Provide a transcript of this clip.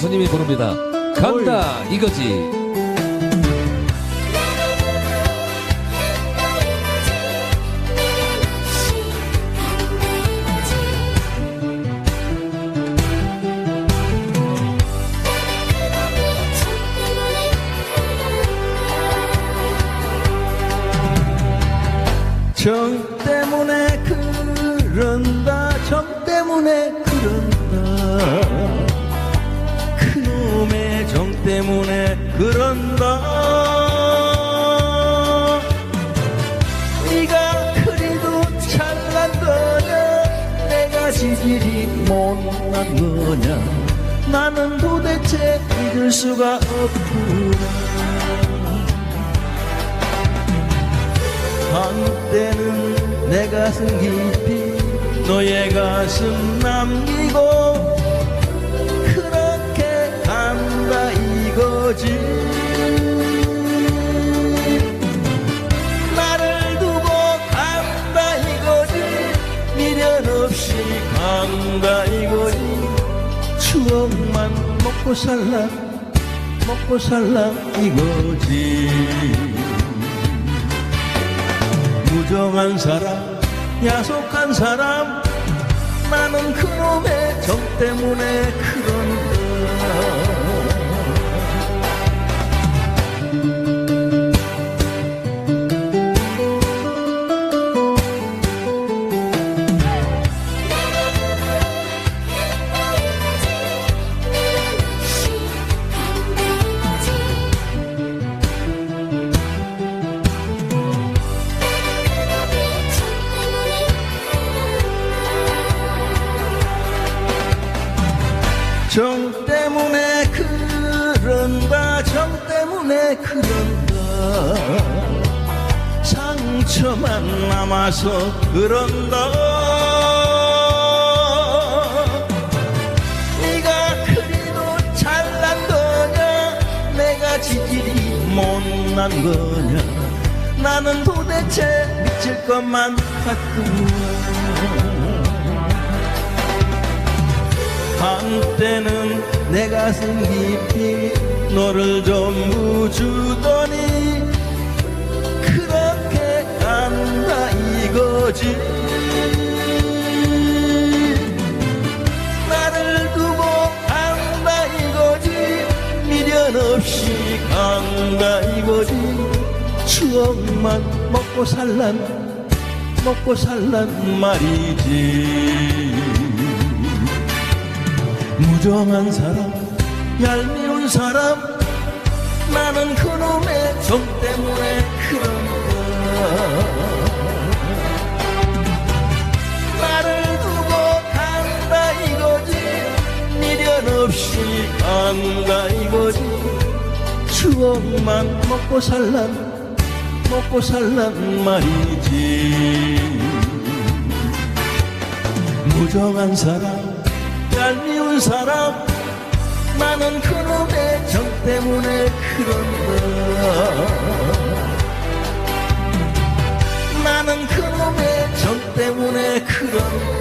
손님이 부릅니다. 간다 이거지. 정 때문에 그런다 정 때문에 그런다 그런다. 네가 그리도 잘난 거냐 내가 지질이 못난 거냐 나는 도대체 믿을 수가 없구나. 한때는 내 가슴 깊이 너의 가슴 남기고 간다 이거지 추억만 먹고 살라 먹고 살라 이거지. 무정한 사람, 야속한 사람, 나는 그놈의 정 때문에 그런 때문에 그런다. 상처만 남아서 그런다. 네가 그리도 잘난 거냐, 내가 지질이 못난 거냐. 나는 도대체 미칠 것만 같구나. 한때는 내 가슴 깊이 너를 전부 주더니 그렇게 간다 이거지. 나를 두고 간다 이거지. 미련 없이 간다 이거지. 추억만 먹고 살란 먹고 살란 말이지 무정한 사람, 얄미운 사람, 나는 그놈의 정 때문에 그런다. 나를 두고 간다 이거지, 미련 없이 간다 이거지, 추억만 먹고 살란, 먹고 살란 말이지. 무정한 사람, 얄미운 사람 나는 그놈의 정 때문에 그런다 나는 그놈의 정 때문에 그런다